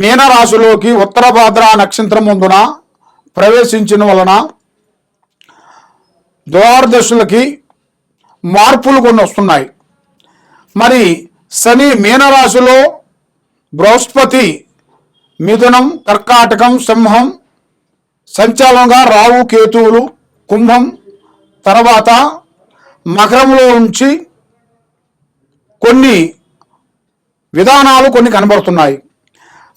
మీనరాశిలోకి ఉత్తర భాద్ర నక్షత్రం ముందున ప్రవేశించిన వలన ద్వారదశులకి మార్పులు కొన్ని వస్తున్నాయి. మరి శని మీనరాశిలో బృహస్పతి మిథునం కర్కాటకం సింహం సంచాలంగా రావు కేతువులు కుంభం తర్వాత మకరంలో ఉంచి కొన్ని విధానాలు కొన్ని కనబడుతున్నాయి.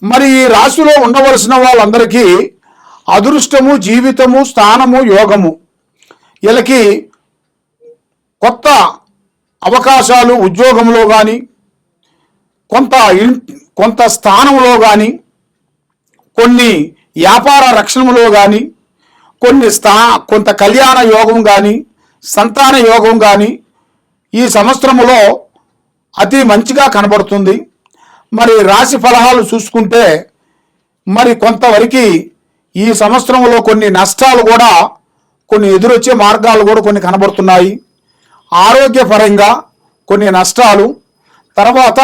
మరి ఈ రాశిలో ఉండవలసిన వాళ్ళందరికీ అదృష్టము జీవితము స్థానము యోగము. వీళ్ళకి కొత్త అవకాశాలు ఉద్యోగంలో కానీ కొంత ఇన్- కొంత స్థానంలో కానీ కొన్ని వ్యాపార రక్షణలో కానీ కొన్ని స్థా కొంత కళ్యాణ యోగం కానీ సంతాన యోగం కానీ ఈ సంవత్సరములో అతి మంచిగా కనబడుతుంది. మరి రాశి ఫలహాలు చూసుకుంటే మరి కొంతవరకు ఈ సంవత్సరంలో కొన్ని నష్టాలు కూడా కొన్ని ఎదురొచ్చే మార్గాలు కూడా కొన్ని కనబడుతున్నాయి. ఆరోగ్యపరంగా కొన్ని నష్టాలు. తర్వాత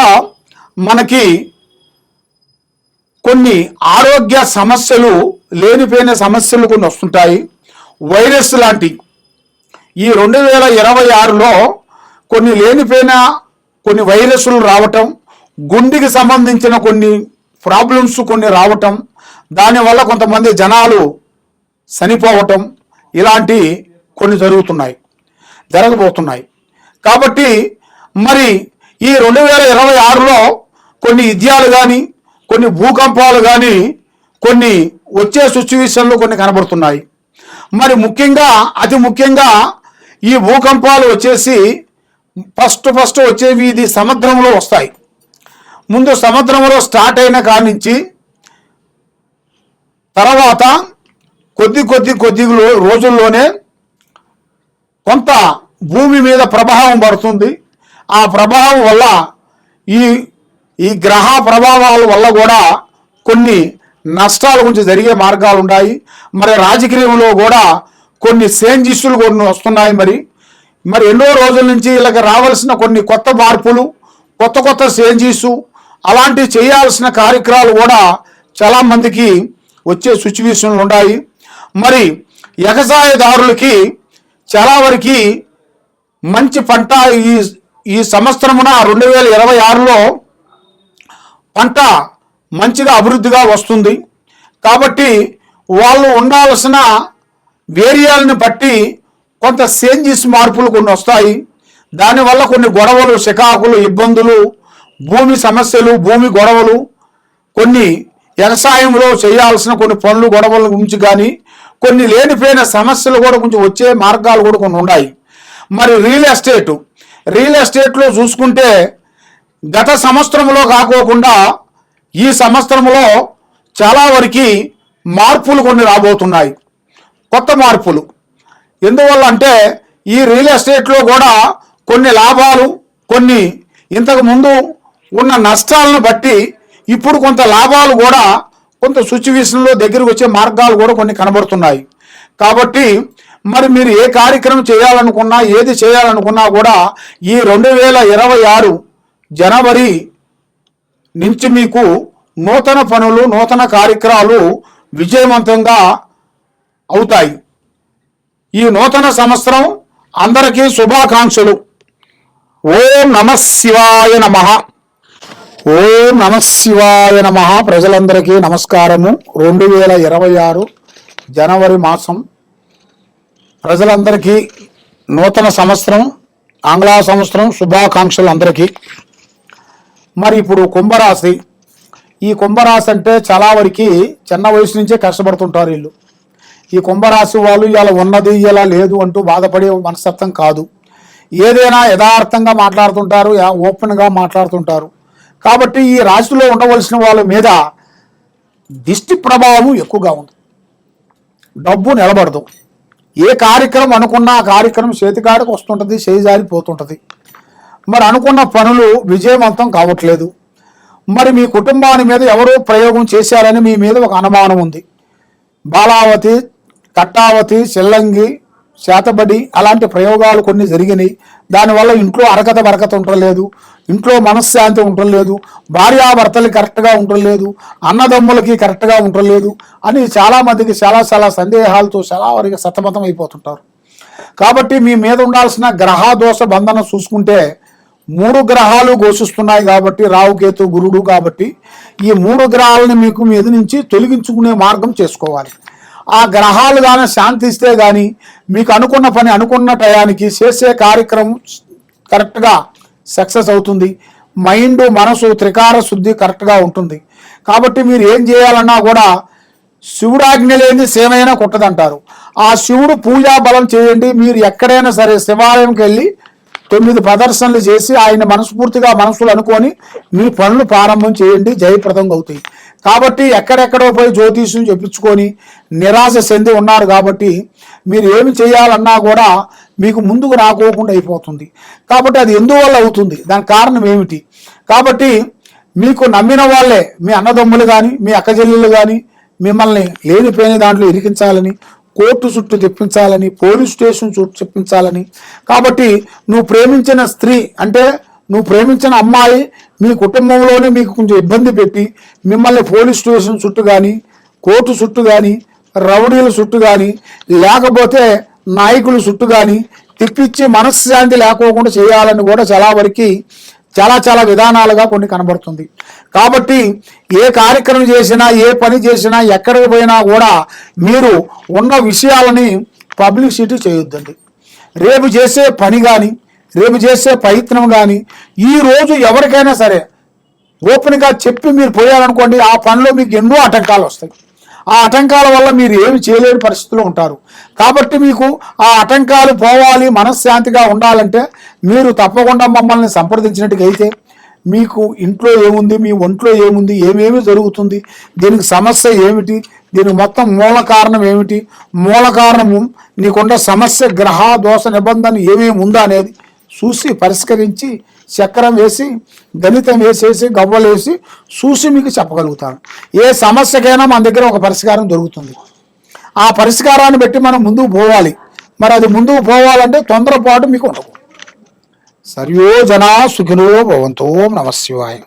మనకి కొన్ని ఆరోగ్య సమస్యలు లేనిపోయిన సమస్యలు కొన్ని వస్తుంటాయి. వైరస్ లాంటి ఈ రెండు వేల ఇరవై ఆరులో కొన్ని లేనిపోయిన కొన్ని వైరస్లు రావటం గుండెకి సంబంధించిన కొన్ని ప్రాబ్లమ్స్ కొన్ని రావటం దానివల్ల కొంతమంది జనాలు చనిపోవటం ఇలాంటి కొన్ని జరుగుతున్నాయి జరగబోతున్నాయి. కాబట్టి మరి ఈ రెండు వేల ఇరవై ఆరులో కొన్ని విద్యాలు కానీ కొన్ని భూకంపాలు కానీ కొన్ని వచ్చే సిచ్యువేషన్లు కొన్ని కనబడుతున్నాయి. మరి ముఖ్యంగా అతి ముఖ్యంగా ఈ భూకంపాలు వచ్చేసి ఫస్ట్ ఫస్ట్ వచ్చేవి ఇది సముద్రంలో వస్తాయి. ముందు సముద్రంలో స్టార్ట్ అయిన కానించి తర్వాత కొద్ది కొద్ది కొద్ది రోజుల్లోనే కొంత భూమి మీద ప్రభావం పడుతుంది. ఆ ప్రభావం వల్ల ఈ ఈ గ్రహ ప్రభావాల వల్ల కూడా కొన్ని నష్టాల గురించి జరిగే మార్గాలు ఉన్నాయి. మరి రాజకీయంలో కూడా కొన్ని సేంజిస్టులు కొన్ని వస్తున్నాయి మరి. మరి ఎన్నో రోజుల నుంచి ఇలాగ రావాల్సిన కొన్ని కొత్త మార్పులు కొత్త కొత్త సేంజీసు అలాంటి చేయాల్సిన కార్యక్రమాలు కూడా చాలా మందికి వచ్చే సిచ్యువేషన్లు ఉన్నాయి. మరి వ్యవసాయదారులకి చాలా వరకు మంచి పంట ఈ ఈ సంవత్సరమున రెండు వేల ఇరవై ఆరులో పంట మంచిగా అభివృద్ధిగా వస్తుంది. కాబట్టి వాళ్ళు ఉండాల్సిన వేరియాలను బట్టి కొంత చేంజెస్ మార్పులు కొన్ని వస్తాయి. దానివల్ల కొన్ని గొడవలు చికాకులు ఇబ్బందులు భూమి సమస్యలు భూమి గొడవలు కొన్ని వ్యవసాయంలో చేయాల్సిన కొన్ని పనులు గొడవల గురించి కానీ కొన్ని లేనిపోయిన సమస్యలు కూడా కొంచెం వచ్చే మార్గాలు కూడా కొన్ని ఉన్నాయి. మరి రియల్ ఎస్టేట్ రియల్ ఎస్టేట్లో చూసుకుంటే గత సంవత్సరంలో కాకోకుండా ఈ సంవత్సరంలో చాలా వరకు మార్పులు కొన్ని రాబోతున్నాయి. కొత్త మార్పులు. ఎందువల్ల అంటే ఈ రియల్ ఎస్టేట్లో కూడా కొన్ని లాభాలు కొన్ని ఇంతకు ముందు ఉన్న నష్టాలను బట్టి ఇప్పుడు కొంత లాభాలు కూడా కొంత సిచ్యువేషన్లో దగ్గరకు వచ్చే మార్గాలు కూడా కొన్ని కనబడుతున్నాయి. కాబట్టి మరి మీరు ఏ కార్యక్రమం చేయాలనుకున్నా ఏది చేయాలనుకున్నా కూడా ఈ రెండు వేల ఇరవై ఆరు జనవరి నుంచి మీకు నూతన పనులు నూతన కార్యక్రమాలు విజయవంతంగా అవుతాయి. ఈ నూతన సంవత్సరం అందరికీ శుభాకాంక్షలు. ఓం నమ శివాయ నమ. ఓం నమ శివాయ నమ. ప్రజలందరికీ నమస్కారము. రెండు వేల ఇరవై ఆరు జనవరి మాసం ప్రజలందరికీ నూతన సంవత్సరం ఆంగ్ల సంవత్సరం శుభాకాంక్షలు అందరికీ. మరి ఇప్పుడు కుంభరాశి. ఈ కుంభరాశి అంటే చాలా వరకు చిన్న వయసు నుంచే కష్టపడుతుంటారు వీళ్ళు. ఈ కుంభరాశి వాళ్ళు ఇలా ఉన్నది ఇలా లేదు అంటూ బాధపడే మనస్తత్వం కాదు. ఏదైనా యథార్థంగా మాట్లాడుతుంటారు యా- ఓపెన్గా మాట్లాడుతుంటారు. కాబట్టి ఈ రాశిలో ఉండవలసిన వాళ్ళ మీద దిష్టి ప్రభావం ఎక్కువగా ఉంది. డబ్బు నిలబడదు. ఏ కార్యక్రమం అనుకున్నా ఆ కార్యక్రమం చేతికాడికి వస్తుంటుంది చేజారిపోతుంటుంది మరి అనుకున్న పనులు విజయవంతం కావట్లేదు. మరి మీ కుటుంబాన్ని మీద ఎవరో ప్రయోగం చేశారని మీ మీద ఒక అనుమానం ఉంది. బాలావతి కట్టావతి చెల్లంగి చేతబడి అలాంటి ప్రయోగాలు కొన్ని జరిగినాయి. దానివల్ల ఇంట్లో అరకత బరకత ఉండలేదు ఇంట్లో మనశ్శాంతి ఉండలేదు భార్యాభర్తలు కరెక్ట్గా ఉండలేదు అన్నదమ్ములకి కరెక్ట్గా ఉండలేదు అని చాలామందికి చాలా చాలా సందేహాలతో చాలా వరకు సతమతం అయిపోతుంటారు. కాబట్టి మీ మీద ఉండాల్సిన గ్రహ దోష బంధన చూసుకుంటే మూడు గ్రహాలు ఘోషిస్తున్నాయి కాబట్టి రావుకేతు గురుడు కాబట్టి ఈ మూడు గ్రహాలను మీకు మీద నుంచి తొలగించుకునే మార్గం చేసుకోవాలి. ఆ గ్రహాలు కానీ శాంతిస్తే కానీ మీకు అనుకున్న పని అనుకున్న టయానికి చేసే కార్యక్రమం కరెక్ట్గా సక్సెస్ అవుతుంది. మైండ్ మనసు త్రికార శుద్ధి కరెక్ట్గా ఉంటుంది. కాబట్టి మీరు ఏం చేయాలన్నా కూడా శివుడు ఆజ్ఞ లేని సేవైనా కొట్టదంటారు. ఆ శివుడు పూజా బలం చేయండి. మీరు ఎక్కడైనా సరే శివాలయంకి వెళ్ళి తొమ్మిది ప్రదర్శనలు చేసి ఆయన మనస్ఫూర్తిగా మనసులు అనుకొని మీ పనులు ప్రారంభం చేయండి జయప్రదంగా అవుతాయి. కాబట్టి ఎక్కడెక్కడో పోయి జ్యోతిష్యం చెప్పించుకొని నిరాశ చెంది ఉన్నారు కాబట్టి మీరు ఏమి చేయాలన్నా కూడా మీకు ముందుకు రాకోకుండా అయిపోతుంది. కాబట్టి అది ఎందువల్ల అవుతుంది? దాని కారణం ఏమిటి? కాబట్టి మీకు నమ్మిన వాళ్ళే మీ అన్నదమ్ములు కానీ మీ అక్కచెల్లెళ్ళు కానీ మిమ్మల్ని లేనిపోయిన దాంట్లో ఇరికించాలని కోర్టు చుట్టూ తెప్పించాలని పోలీస్ స్టేషన్ చుట్టూ తెప్పించాలని కాబట్టి నువ్వు ప్రేమించిన స్త్రీ అంటే నువ్వు ప్రేమించిన అమ్మాయి మీ కుటుంబంలోనే మీకు కొంచెం ఇబ్బంది పెట్టి మిమ్మల్ని పోలీస్ స్టేషన్ చుట్టూ కానీ కోర్టు చుట్టూ కానీ రౌడీల చుట్టూ కానీ లేకపోతే నాయకుల చుట్టూ కానీ తిప్పించి మనశ్శాంతి లేకోకుండా చేయాలని కూడా చాలా వరకు చాలా చాలా విధానాలుగా కొన్ని కనబడుతుంది. కాబట్టి ఏ కార్యక్రమం చేసినా ఏ పని చేసినా ఎక్కడికి పోయినా కూడా మీరు ఉన్న విషయాలని పబ్లిసిటీ చేయొద్దండి. రేపు చేసే పని కానీ రేపు చేసే ప్రయత్నం కానీ ఈ రోజు ఎవరికైనా సరే ఓపెన్గా చెప్పి మీరు పోయారనుకోండి ఆ పనిలో మీకు ఎన్నో ఆటంకాలు వస్తాయి. ఆ ఆటంకాల వల్ల మీరు ఏమి చేయలేని పరిస్థితిలో ఉంటారు. కాబట్టి మీకు ఆ ఆటంకాలు పోవాలి మనశ్శాంతిగా ఉండాలంటే మీరు తప్పకుండా మమ్మల్ని సంప్రదించినట్టుగా అయితే మీకు ఇంట్లో ఏముంది మీ ఒంట్లో ఏముంది ఏమేమి జరుగుతుంది దీనికి సమస్య ఏమిటి దీనికి మొత్తం మూల కారణం ఏమిటి మూల కారణము నీకున్న సమస్య గ్రహ దోష నిబంధన ఏమేమి ఉందా అనేది చూసి పరిష్కరించి చక్రం వేసి గణితం వేసేసి గవ్వలేసి చూసి మీకు చెప్పగలుగుతాను. ఏ సమస్యకైనా మన దగ్గర ఒక పరిష్కారం దొరుకుతుంది. ఆ పరిష్కారాన్ని బట్టి మనం ముందుకు పోవాలి. మరి అది ముందుకు పోవాలంటే తొందరపాటు మీకు ఉండవు సర్వో జనా సుఖినో భవంతో నమశివాయం